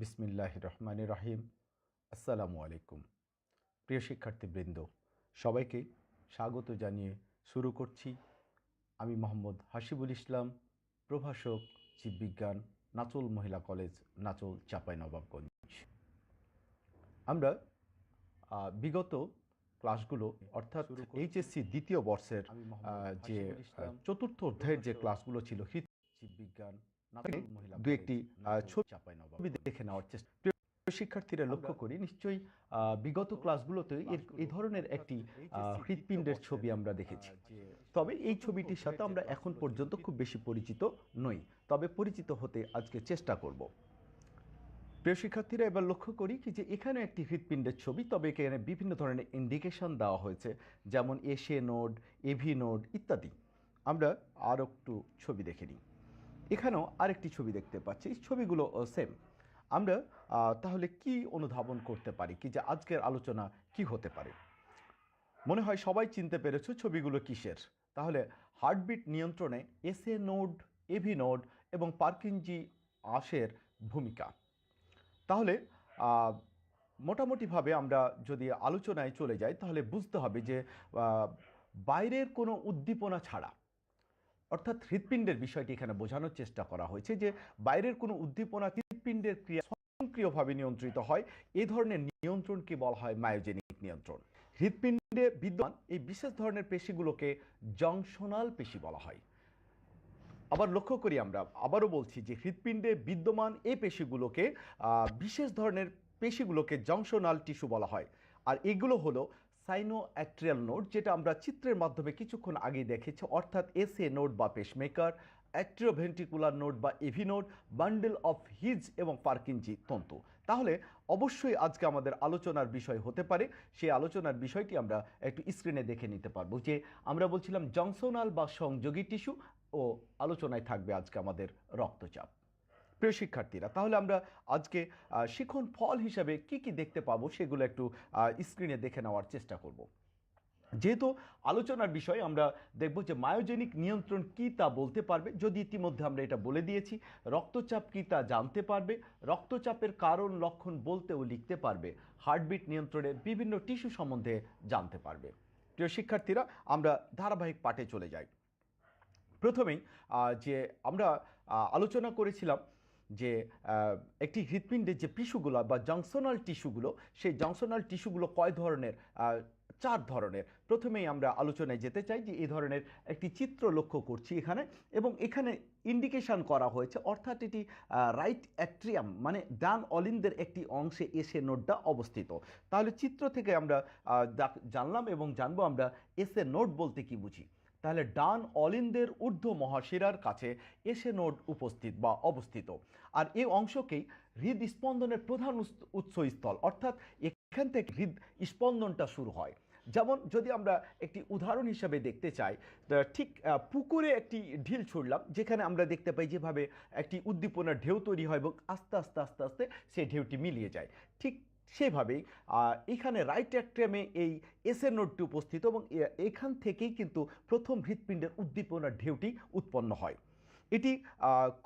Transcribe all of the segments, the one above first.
বিসমিল্লাহ রহমান রাহিম। আসসালামু আলাইকুম। প্রিয় শিক্ষার্থীবৃন্দ সবাইকে স্বাগত জানিয়ে শুরু করছি। আমি মোহাম্মদ হাসিবুল ইসলাম প্রভাষক জীববিজ্ঞান নাচল মহিলা কলেজ নাচল চাঁপাইনবাবগঞ্জ আমরা বিগত ক্লাসগুলো অর্থাৎ এইচএসসি দ্বিতীয় বর্ষের যে চতুর্থ অধ্যায়ের যে ক্লাসগুলো ছিল জীববিজ্ঞান দু একটি ছবি দেখে নেওয়ার চেষ্টা শিক্ষার্থীরা লক্ষ্য করি নিশ্চয়ই বিগত ক্লাসগুলোতে এই ধরনের একটি হৃৎপিণ্ডের ছবি আমরা দেখেছি। তবে এই ছবিটির সাথে আমরা এখন পর্যন্ত খুব বেশি পরিচিত নই। তবে পরিচিত হতে আজকে চেষ্টা করব। প্রিয় শিক্ষার্থীরা এবার লক্ষ্য করি কি যে এখানে একটি হৃৎপিণ্ডের ছবি তবে এখানে বিভিন্ন ধরনের ইন্ডিকেশন দেওয়া হয়েছে যেমন এসে নোড এভি নোড ইত্যাদি। আমরা আর একটু ছবি দেখে নিই। এখানেও আরেকটি ছবি দেখতে পাচ্ছি। ছবিগুলো সেম আমরা তাহলে কি অনুধাবন করতে পারি? কি যে আজকের আলোচনা কি হতে পারে? মনে হয় সবাই চিনতে পেরেছ ছবিগুলো কিসের। তাহলে হার্টবিট নিয়ন্ত্রণে এসএ নোড, এভি নোড এবং পার্কিনজি আশের ভূমিকা। তাহলে মোটামুটিভাবে আমরা যদি আলোচনায় চলে যাই, তাহলে বুঝতে হবে যে বাইরের কোনো উদ্দীপনা ছাড়া অর্থাৎ হৃৎপিণ্ডের বিষয়টি এখানে বোঝানোর চেষ্টা করা হয়েছে যে বাইরের কোনো উদ্দীপনা হৃৎপিণ্ডের ক্রিয়া স্বয়ংক্রিয়ভাবে নিয়ন্ত্রিত হয়। এই ধরনের নিয়ন্ত্রণকে বলা হয়? মায়োজেনিক নিয়ন্ত্রণ। হৃৎপিণ্ডে বিদ্যমান এই বিশেষ ধরনের পেশিগুলোকে জংশনাল পেশি বলা হয়। আবার লক্ষ্য করি আমরা, আবারও বলছি যে হৃৎপিণ্ডে বিদ্যমান এই পেশিগুলোকে বিশেষ ধরনের পেশিগুলোকে জংশনাল টিস্যু বলা হয়। আর এগুলো হলো সাইনো অ্যাট্রিয়াল নোড যেটা আমরা চিত্রের মাধ্যমে কিছুক্ষণ আগেই দেখেছি, অর্থাৎ এসএ নোড বা পেসমেকার অ্যাট্রিওভেন্ট্রিকুলার নোড বা AV node bundle of His এবং পার্কিনজি তন্তু। তাহলে অবশ্যই আজকে আমাদের আলোচনার বিষয় হতে পারে। সেই আলোচনার বিষয়টি আমরা একটু স্ক্রিনে দেখে নিতে পারব যে আমরা বলছিলাম জংশনাল বা সংযোগী টিস্যু ও আলোচনায় থাকবে আজকে আমাদের রক্তচাপ। প্রিয় শিক্ষার্থীরা, তাহলে আমরা আজকে শিখন ফল হিসাবে কি কি দেখতে পাবো সেগুলো একটু স্ক্রিনে দেখে নেওয়ার চেষ্টা করব। যেহেতু আলোচনার বিষয় আমরা দেখব যে মায়োজেনিক নিয়ন্ত্রণ কি তা বলতে পারবে, যদি ইতিমধ্যে আমরা এটা বলে দিয়েছি, রক্তচাপ কি তা জানতে পারবে, রক্তচাপের কারণ, লক্ষণ বলতে ও লিখতে পারবে, হার্টবিট নিয়ন্ত্রণের বিভিন্ন টিস্যু সম্বন্ধে জানতে পারবে। প্রিয় শিক্ষার্থীরা, আমরা ধারাবাহিক পাঠে চলে যাই। প্রথমেই যে আমরা আলোচনা করেছিলাম যে একটি হৃৎপিণ্ডের যে টিস্যুগুলো বা জংশনাল টিস্যুগুলো, সেই জংশনাল টিস্যুগুলো কয় ধরনের? চার ধরনের। প্রথমেই আমরা আলোচনায় যেতে চাই যে এই ধরনের একটি চিত্র লক্ষ্য করছি এখানে এবং এখানে ইন্ডিকেশন করা হয়েছে, অর্থাৎ এটি রাইট অ্যাট্রিয়াম মানে ডান অলিন্দের একটি অংশে এসে নোডটা অবস্থিত। তাহলে চিত্র থেকে আমরা জানলাম এবং জানব আমরা এসে নোড বলতে কি বুঝি? তাহলে ডান অলিন্দের ঊর্ধ্ব মহাশিরার কাছে এসে নোড উপস্থিত বা অবস্থিত। আর এই অংশকেই হৃদ স্পন্দনের প্রধান উৎস- উৎসস্থল, অর্থাৎ এখান থেকে হৃদ স্পন্দনটা শুরু হয়। যেমন যদি আমরা একটি উদাহরণ হিসাবে দেখতে চাই ঠিক পুকুরে একটি ঢিল ছুড়লাম, যেখানে আমরা দেখতে পাই যেভাবে একটি উদ্দীপনার ঢেউ তৈরি হয় এবং আস্তে আস্তে আস্তে আস্তে সেই ঢেউটি মিলিয়ে যায়। ঠিক সেভাবেই এখানে রাইট অ্যাক্ট্রিয়ামে এই এসের নোটটি উপস্থিত এবং এখান থেকেই কিন্তু প্রথম হৃৎপিণ্ডের উদ্দীপনার ঢেউটি উৎপন্ন হয়। এটি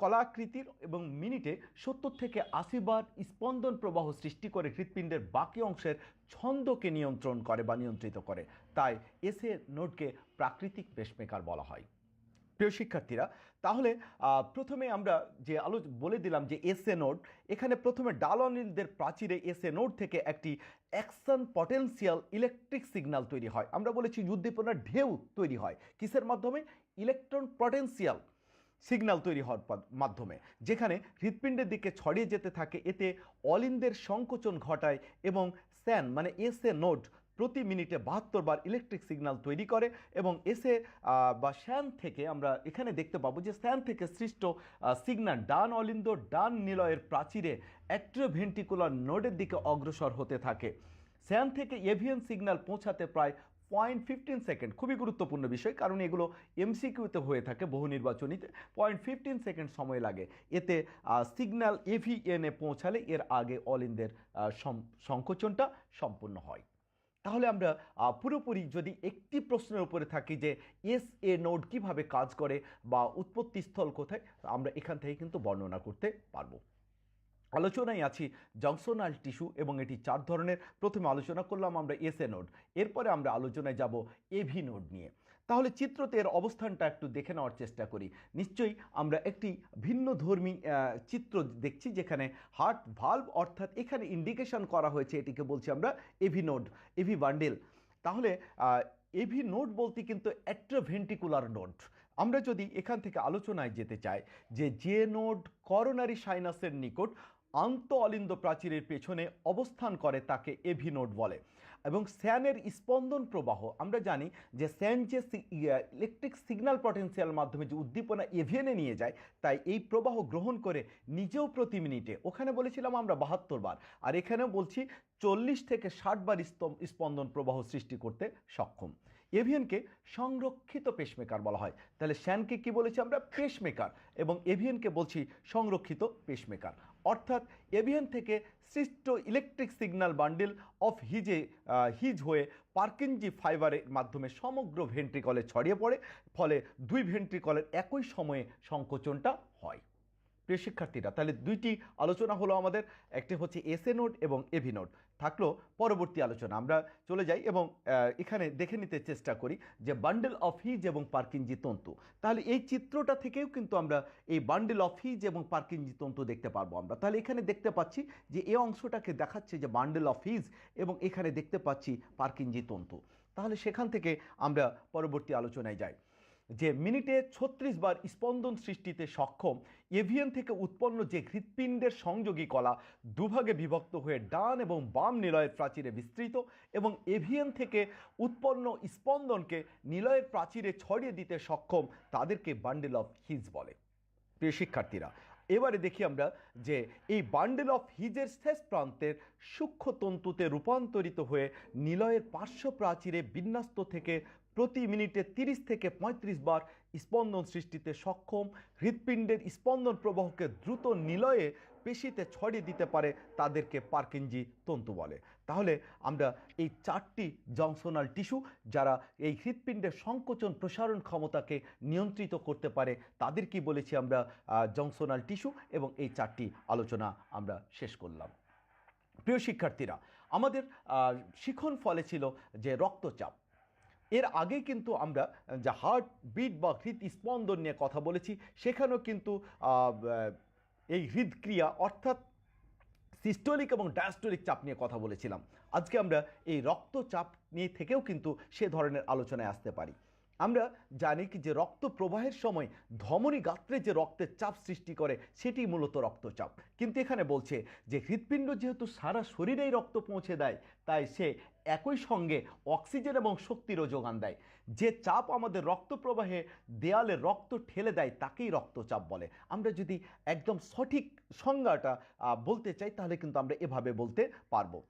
কলাকৃতির এবং মিনিটে সত্তর থেকে আশি বার স্পন্দন প্রবাহ সৃষ্টি করে হৃৎপিণ্ডের বাকি অংশের ছন্দকে নিয়ন্ত্রণ করে বা নিয়ন্ত্রিত করে। তাই এসে নোটকে প্রাকৃতিক পেসমেকার বলা হয়। প্রিয় শিক্ষার্থীরা, তাহলে প্রথমে আমরা যে আলো, বলে দিলাম যে এসএ নোড এখানে প্রথমে ডালনিলদের প্রাচীরে এসএ নোড থেকে একটি অ্যাকশন পটেনশিয়াল ইলেকট্রিক সিগন্যাল তৈরি হয়। আমরা বলেছি উদ্দীপনার ঢেউ তৈরি হয়। কিসের মাধ্যমে? ইলেকট্রন পটেনশিয়াল সিগন্যাল তৈরি হওয়ার মাধ্যমে, যেখানে হৃৎপিণ্ডের দিকে ছড়িয়ে যেতে থাকে। এতে অলিন্দের সংকোচন ঘটায় এবং স্যান মানে এসএ নোড প্রতি মিনিটে বাহাত্তর বার ইলেকট্রিক সিগন্যাল তৈরি করে এবং এসে বা শ্যান থেকে আমরা এখানে দেখতে পাবো যে স্যান থেকে সৃষ্ট সিগন্যাল ডান অলিন্দ, ডান নিলয়ের প্রাচীরে অ্যাট্রোভেন্টিকুলার নোডের দিকে অগ্রসর হতে থাকে। শ্যান থেকে এভিয়ান সিগন্যাল পৌঁছাতে প্রায় পয়েন্ট ফিফটিন সেকেন্ড খুবই গুরুত্বপূর্ণ বিষয়, কারণ এগুলো এমসিকিউতে হয়ে থাকে বহু নির্বাচনীতে। পয়েন্ট ফিফটিন সেকেন্ড সময় লাগে। এতে সিগন্যাল এভিএনে পৌঁছালে এর আগে অলিন্দের সংকোচনটা সম্পূর্ণ হয়। তাহলে আমরা পুরোপুরি যদি একটি প্রশ্নের উপরে থাকি যে এস এ নোড কীভাবে কাজ করে বা উৎপত্তি স্থল কোথায়, আমরা এখান থেকে কিন্তু বর্ণনা করতে পারব। আলোচনায় আছি জংশনাল টিস্যু এবং এটি চার ধরনের। প্রথমে আলোচনা করলাম আমরা এসএ নোড এরপরে আমরা আলোচনায় যাব এভি নোড নিয়ে। তাহলে চিত্রতে এর অবস্থানটা একটু দেখে নেওয়ার চেষ্টা করি। নিশ্চয়ই আমরা একটি ভিন্ন ধর্মী চিত্র দেখছি যেখানে হার্ট ভাল্ব অর্থাৎ এখানে ইন্ডিকেশন করা হয়েছে, এটিকে বলছি আমরা এভি নোড এভি বান্ডেল তাহলে এভি নোড বলতে কিন্তু অ্যাট্রোভেন্টিকুলার নোড। আমরা যদি এখান থেকে আলোচনায় যেতে চাই যে যে নোড করোনারি সাইনাসের নিকট আন্ত অলিন্দ প্রাচীরের পেছনে অবস্থান করে তাকে এভি নোড বলে। এবং স্যানের স্পন্দন প্রবাহ। আমরা জানি যে স্যান যে ইলেকট্রিক সিগন্যাল পটেন্সিয়াল মাধ্যমে যে উদ্দীপনা এভিএনে নিয়ে যায়, তাই এই প্রবাহ গ্রহণ করে নিজেও প্রতি মিনিটে। ওখানে বলেছিলাম আমরা বাহাত্তর বার। আর এখানেও বলছি চল্লিশ থেকে ষাট বার স্পন্দন প্রবাহ সৃষ্টি করতে সক্ষম। এভিএনকে সংরক্ষিত পেসমেকার বলা হয়। তাহলে শ্যানকে কি বলেছি আমরা? পেসমেকার এবং এভিএনকে বলছি সংরক্ষিত পেসমেকার অর্থাৎ এভিএন থেকে সৃষ্ট ইলেকট্রিক সিগন্যাল বান্ডেল অফ হিজে হিজ হয়ে পার্কিনজি ফাইবারের মাধ্যমে সমগ্র ভেন্ট্রিকলে ছড়িয়ে পড়ে, ফলে দুই ভেন্ট্রিকলের একই সময়ে সংকোচনটা হয়। প্রিয় শিক্ষার্থীরা, তাহলে দুইটি আলোচনা হলো আমাদের। একটি হচ্ছে এসএ নোট এবং এভি নোট। থাকল পরবর্তী আলোচনা। আমরা চলে যাই এবং এখানে দেখে নিতে চেষ্টা করি যে বান্ডেল অফ হিজ এবং পার্কিনজি তন্তু। তাহলে এই চিত্রটা থেকেও কিন্তু আমরা এই বান্ডেল অফ হিজ এবং পার্কিনজি তন্তু দেখতে পারব আমরা। তাহলে এখানে দেখতে পাচ্ছি যে এই অংশটাকে দেখাচ্ছে যে বান্ডেল অফ হিজ এবং এখানে দেখতে পাচ্ছি পার্কিনজি তন্তু। তাহলে সেখান থেকে আমরা পরবর্তী আলোচনায় যাই। যে মিনিটে ছত্রিশ বার স্পন্দন সৃষ্টিতে সক্ষম এভিয়ান থেকে উৎপন্ন যে হৃৎপিণ্ডের সংযোগী কলা দুভাগে বিভক্ত হয়ে ডান এবং বাম নিলয়ের প্রাচীরে বিস্তৃত এবং এভিয়ান থেকে উৎপন্ন স্পন্দনকে নিলয়ের প্রাচীরে ছড়িয়ে দিতে সক্ষম তাদেরকে বান্ডেল অফ হিজ বলে। প্রিয় শিক্ষার্থীরা, এবারে দেখি আমরা যে এই বান্ডেল অফ হিজের শেষ প্রান্তের সূক্ষ্ম তন্তুতে রূপান্তরিত হয়ে নিলয়ের পার্শ্ব প্রাচীরে বিন্যস্ত থেকে প্রতি মিনিটে তিরিশ থেকে পঁয়ত্রিশ বার স্পন্দন সৃষ্টিতে সক্ষম, হৃৎপিণ্ডের স্পন্দন প্রবাহকে দ্রুত নিলয়ে পেশিতে ছড়িয়ে দিতে পারে তাদেরকে পার্কিনজি তন্তু বলে। তাহলে আমরা এই চারটি জংশনাল টিস্যু যারা এই হৃৎপিণ্ডের সংকোচন প্রসারণ ক্ষমতাকে নিয়ন্ত্রিত করতে পারে, তাদের কি বলেছি আমরা জংশনাল টিস্যু এবং এই চারটি আলোচনা আমরা শেষ করলাম। প্রিয় শিক্ষার্থীরা, আমাদের শিখন ফলে ছিল যে রক্তচাপ। এর আগে কিন্তু আমরা যে হার্ট বিট বা হৃদস্পন্দন নিয়ে কথা বলেছি, সেখানেও কিন্তু এই হৃদক্রিয়া অর্থাৎ সিস্টোলিক এবং ডায়াস্টোলিক চাপ নিয়ে কথা বলেছিলাম। আজকে আমরা এই রক্তচাপ নিয়ে থেকেও কিন্তু সে ধরনের আলোচনায় আসতে পারি। আমরা জানি কি যে রক্ত প্রবাহের সময় ধমনী গাত্রে যে রক্তের চাপ সৃষ্টি করে, সেটি মূলত রক্তচাপ। কিন্তু এখানে বলছে যে হৃৎপিণ্ড যেহেতু সারা শরীরেই রক্ত পৌঁছে দেয়, তাই সে একই সঙ্গে অক্সিজেন এবং শক্তিরও যোগান দেয়। যে চাপ আমাদের রক্ত প্রবাহে দেয়ালে রক্ত ঠেলে দেয়, তাকেই রক্তচাপ বলে। আমরা যদি একদম সঠিক সংজ্ঞাটা বলতে চাই, তাহলে কিন্তু আমরা এভাবে বলতে পারব।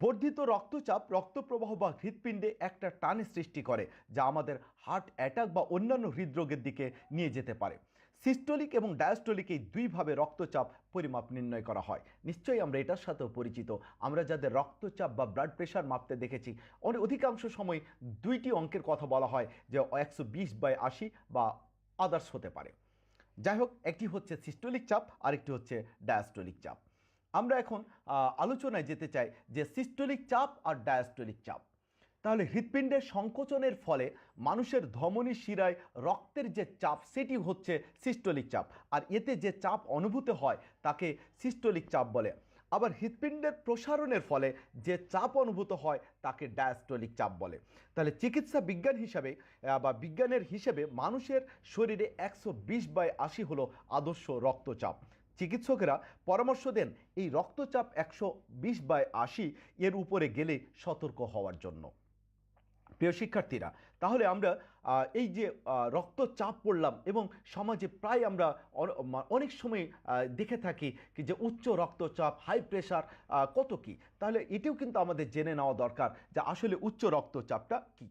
বর্ধিত রক্তচাপ রক্ত প্রবাহ বা হৃৎপিণ্ডে একটা টানে সৃষ্টি করে, যা আমাদের হার্ট অ্যাটাক বা অন্যান্য হৃদরোগের দিকে নিয়ে যেতে পারে। সিস্টোলিক এবং ডায়াস্টোলিক এই দুইভাবে রক্তচাপ পরিমাপ নির্ণয় করা হয়। নিশ্চয়ই আমরা এটার সাথেও পরিচিত। আমরা যাদের রক্তচাপ বা ব্লাড প্রেশার মাপতে দেখেছি অনেক অধিকাংশ সময় দুইটি অঙ্কের কথা বলা হয় যে একশো বিশ বাই আশি বা আদার্স হতে পারে। যাই হোক, একটি হচ্ছে সিস্টোলিক চাপ, আরেকটি হচ্ছে ডায়াস্টোলিক চাপ। আমরা এখন আলোচনায় যেতে চাই যে সিস্টোলিক চাপ আর ডায়াস্টোলিক চাপ। তাহলে হৃৎপিণ্ডের সংকোচনের ফলে মানুষের ধমনী শিরায় রক্তের যে চাপ, সেটি হচ্ছে সিস্টোলিক চাপ। আর এতে যে চাপ অনুভূত হয়, তাকে সিস্টোলিক চাপ বলে। আবার হৃৎপিণ্ডের প্রসারণের ফলে যে চাপ অনুভূত হয়, তাকে ডায়াস্টোলিক চাপ বলে। তাহলে চিকিৎসা বিজ্ঞান হিসাবে বা বিজ্ঞানের হিসেবে মানুষের শরীরে একশো বিশ বাই আশি হলো আদর্শ রক্তচাপ। চিকিৎসকেরা পরামর্শ দেন, এই রক্তচাপ একশো বিশ বাই আশি এর উপরে গেলে সতর্ক হওয়ার জন্য। প্রিয় শিক্ষার্থীরা, তাহলে আমরা এই যে রক্তচাপ পড়লাম এবং সমাজে প্রায় আমরা অনেক সময় দেখে থাকি কি যে উচ্চ রক্তচাপ হাই প্রেশার কত কি? তাহলে এটিও কিন্তু আমাদের জেনে নেওয়া দরকার যে আসলে উচ্চ রক্তচাপটা কি।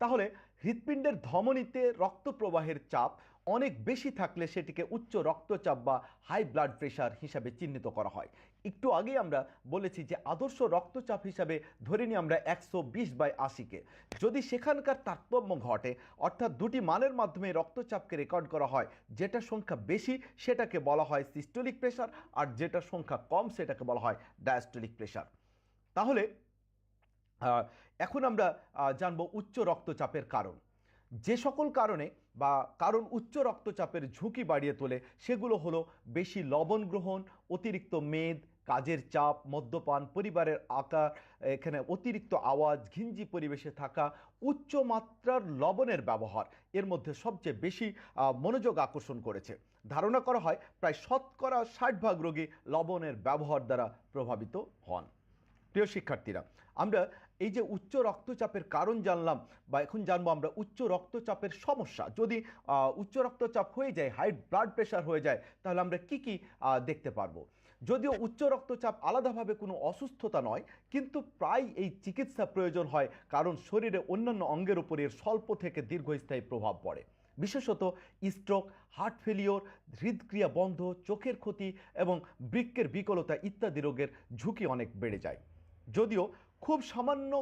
তাহলে হৃৎপিণ্ডের ধমনীতে রক্ত প্রবাহের চাপ অনেক বেশি থাকলে সেটিকে উচ্চ রক্তচাপ বা হাই ব্লাড প্রেশার হিসাবে চিহ্নিত করা হয়। একটু আগে আমরা বলেছি যে আদর্শ রক্তচাপ হিসাবে ধরে নিই আমরা একশো বিশ বাই আশিকে। যদি সেখানকার তারতম্য ঘটে, অর্থাৎ দুটি মানের মাধ্যমে রক্তচাপকে রেকর্ড করা হয়, যেটা সংখ্যা বেশি সেটাকে বলা হয় সিস্টোলিক প্রেশার আর যেটা সংখ্যা কম সেটাকে বলা হয় ডায়াস্টোলিক প্রেশার তাহলে এখন আমরা জানব উচ্চ রক্তচাপের কারণ। যে সকল কারণে বা কারণ উচ্চ রক্তচাপের ঝুঁকি বাড়িয়ে তোলে, সেগুলো হলো বেশি লবণ গ্রহণ, অতিরিক্ত মেদ কাজের চাপ, মদ্যপান, পরিবারের আকার, এখানে অতিরিক্ত আওয়াজ, ঘিঞ্জি পরিবেশে থাকা, উচ্চ মাত্রার লবণের ব্যবহার এর মধ্যে সবচেয়ে বেশি মনোযোগ আকর্ষণ করেছে। ধারণা করা হয় প্রায় শতকরা ষাট ভাগ রোগী লবণের ব্যবহার দ্বারা প্রভাবিত হন। প্রিয় শিক্ষার্থীরা, আমরা এই যে উচ্চ রক্তচাপের কারণ জানলাম বা এখন জানব আমরা উচ্চ রক্তচাপের সমস্যা। যদি উচ্চ রক্তচাপ হয়ে যায়, হাই ব্লাড প্রেশার হয়ে যায়, তাহলে আমরা কি কি দেখতে পারব? যদিও উচ্চ রক্তচাপ আলাদাভাবে কোনো অসুস্থতা নয়, কিন্তু প্রায় এই চিকিৎসা প্রয়োজন হয় কারণ শরীরে অন্যান্য অঙ্গের উপর এর স্বল্প থেকে দীর্ঘস্থায়ী প্রভাব পড়ে। বিশেষত স্ট্রোক, হার্ট ফেলিওর, হৃদক্রিয়া বন্ধ, চোখের ক্ষতি এবং বৃক্কের বিকলতা ইত্যাদি রোগের ঝুঁকি অনেক বেড়ে যায়। যদিও খুব সামান্য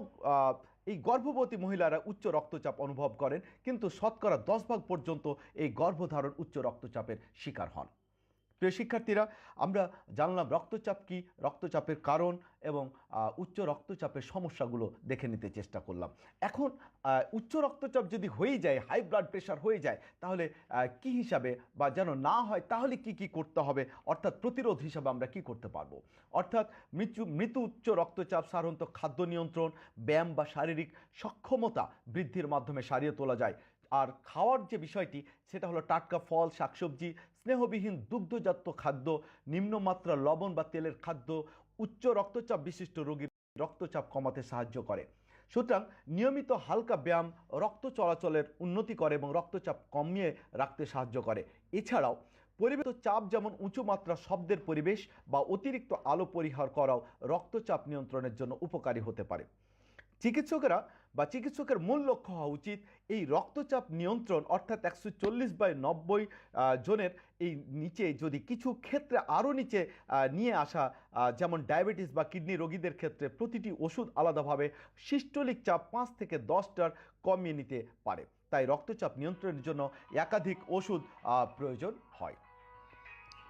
এই গর্ভবতী মহিলারা উচ্চ রক্তচাপ অনুভব করেন, কিন্তু শতকরা দশ ভাগ পর্যন্ত এই গর্ভধারণ উচ্চ রক্তচাপের শিকার হন। প্রিয় শিক্ষার্থীরা, আমরা জানলাম রক্তচাপ কি, রক্তচাপের কারণ এবং উচ্চ রক্তচাপের সমস্যাগুলো দেখে নিতে চেষ্টা করলাম। এখন উচ্চ রক্তচাপ যদি হয়ে যায়, হাই ব্লাড প্রেশার হয়ে যায়, তাহলে কি হিসাবে বা যেন না হয়, তাহলে কি কি করতে হবে? অর্থাৎ প্রতিরোধ হিসাবে আমরা কি করতে পারব? অর্থাৎ মৃত্যু মৃত্যু উচ্চ রক্তচাপ সাধারণত খাদ্য নিয়ন্ত্রণ, ব্যায়াম বা শারীরিক সক্ষমতা বৃদ্ধির মাধ্যমে সারিয়ে তোলা যায়। আর খাওয়ার যে বিষয়টি, সেটা হলো টাটকা ফল, শাকসবজি স্নেহবিহীন দুগ্ধজাত খাদ্য, নিম্নমাত্রা লবণ বা তেলের খাদ্য, উচ্চ রক্তচাপ বিশিষ্ট রোগীর রক্তচাপ কমাতে সাহায্য করে। সুতরাং নিয়মিত হালকা ব্যায়াম রক্ত চলাচলের উন্নতি করে এবং রক্তচাপ কমিয়ে রাখতে সাহায্য করে। এছাড়াও পরিবেশ চাপ যেমন উঁচু মাত্রা শব্দের পরিবেশ বা অতিরিক্ত আলো পরিহার করাও রক্তচাপ নিয়ন্ত্রণের জন্য উপকারী হতে পারে। চিকিৎসকেরা বা চিকিৎসকের মূল লক্ষ্য হওয়া উচিত এই রক্তচাপ নিয়ন্ত্রণ, অর্থাৎ একশো চল্লিশ বাই নব্বই জনের এই নিচে যদি কিছু ক্ষেত্রে আরও নিচে নিয়ে আসা যেমন ডায়াবেটিস বা কিডনি রোগীদের ক্ষেত্রে প্রতিটি ওষুধ আলাদাভাবে সিস্টোলিক চাপ পাঁচ থেকে দশটার কমিয়ে নিতে পারে। তাই রক্তচাপ নিয়ন্ত্রণের জন্য একাধিক ওষুধ প্রয়োজন হয়।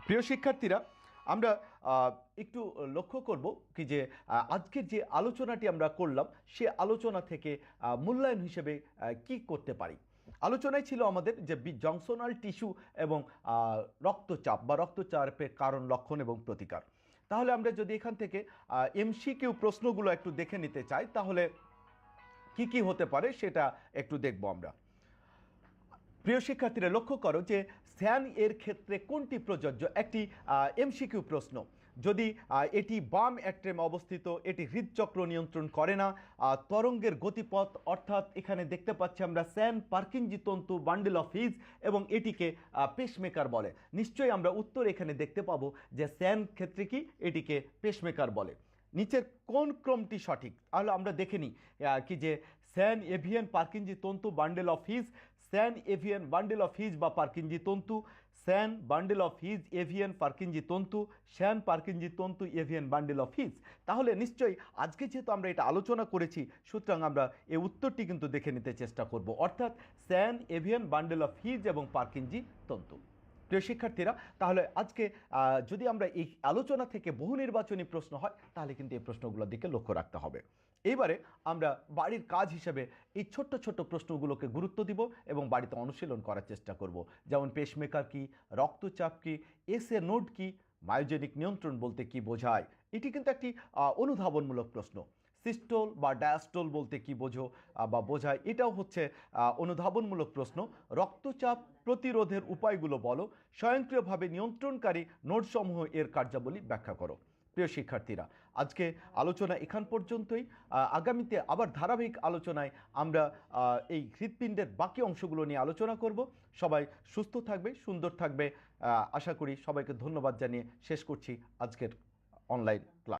প্রিয় শিক্ষার্থীরা আমরা একটু লক্ষ্য করব কি যে আজকের যে আলোচনাটি আমরা করলাম, সে আলোচনা থেকে মূল্যায়ন হিসেবে কি করতে পারি? আলোচনায় ছিল আমাদের যে জংশনাল টিস্যু এবং রক্তচাপ বা রক্তচাপের কারণ, লক্ষণ এবং প্রতিকার। তাহলে আমরা যদি এখান থেকে এমসিকিউ প্রশ্নগুলো একটু দেখে নিতে চাই, তাহলে কি কি হতে পারে সেটা একটু দেখব আমরা। প্রিয় শিক্ষার্থীরা, লক্ষ্য করো যে স্যান এর ক্ষেত্রে কোনটি প্রযোজ্য? একটি এমসিকিউ প্রশ্ন। যদি এটি বাম অ্যাট্রেমে অবস্থিত, এটি হৃদচক্র নিয়ন্ত্রণ করে না তরঙ্গের গতিপথ, অর্থাৎ এখানে দেখতে পাচ্ছি আমরা স্যান পার্কিনজি তন্তু বান্ডেল অফ হিজ এবং এটিকে পেসমেকার বলে। নিশ্চয়ই আমরা উত্তর এখানে দেখতে পাবো যে স্যান ক্ষেত্রে কি? এটিকে পেসমেকার বলে। নিচের কোন ক্রমটি সঠিক? তাহলে আমরা দেখে নিই কি যে স্যান এভিয়ান পার্কিনজি তন্তু bundle of His, SAN AVN bundle of His বা পার্কিনজি তন্তু, SAN bundle of His, AVN Purkinje তন্তু শ্যান পার্কিনজি তন্তু, এভিয়ান বান্ডেল অফ হিজ। তাহলে নিশ্চয়ই আজকে যেহেতু আমরা এটা আলোচনা করেছি, সুতরাং আমরা এই উত্তরটি কিন্তু দেখে নিতে চেষ্টা করব। অর্থাৎ SAN AVN bundle of His এবং পার্কিনজি তন্তু। প্রিয় শিক্ষার্থীরা, তাহলে আজকে যদি আমরা এই আলোচনা থেকে বহু নির্বাচনী প্রশ্ন হয়, তাহলে কিন্তু এই প্রশ্নগুলোর দিকে লক্ষ্য রাখতে হবে। এবারে আমরা বাড়ির কাজ হিসেবে এই ছোট্ট ছোট্ট প্রশ্নগুলোকে গুরুত্ব দিব এবং বাড়িতে অনুশীলন করার চেষ্টা করব। যেমন পেসমেকার কি, রক্তচাপ কি এসে নোট কি মায়োজেনিক নিয়ন্ত্রণ বলতে কি বোঝায়? এটি কিন্তু একটি অনুধাবনমূলক প্রশ্ন। সিস্টোল বা ডায়াস্টোল বলতে কি বোঝো বা বোঝায়, এটাও হচ্ছে অনুধাবনমূলক প্রশ্ন। রক্তচাপ প্রতিরোধের উপায়গুলো বলো, স্বয়ংক্রিয়ভাবে নিয়ন্ত্রণকারী নোটসমূহ এর কার্যাবলী ব্যাখ্যা করো। প্রিয় শিক্ষার্থীরা, আজকে আলোচনা এখান পর্যন্তই। আগামীতে আবার ধারাবাহিক আলোচনায় আমরা এই হৃৎপিণ্ডের বাকি অংশগুলো নিয়ে আলোচনা করব। সবাই সুস্থ থাকবে, সুন্দর থাকবে। আশা করি সবাইকে ধন্যবাদ জানিয়ে শেষ করছি আজকের অনলাইন ক্লাস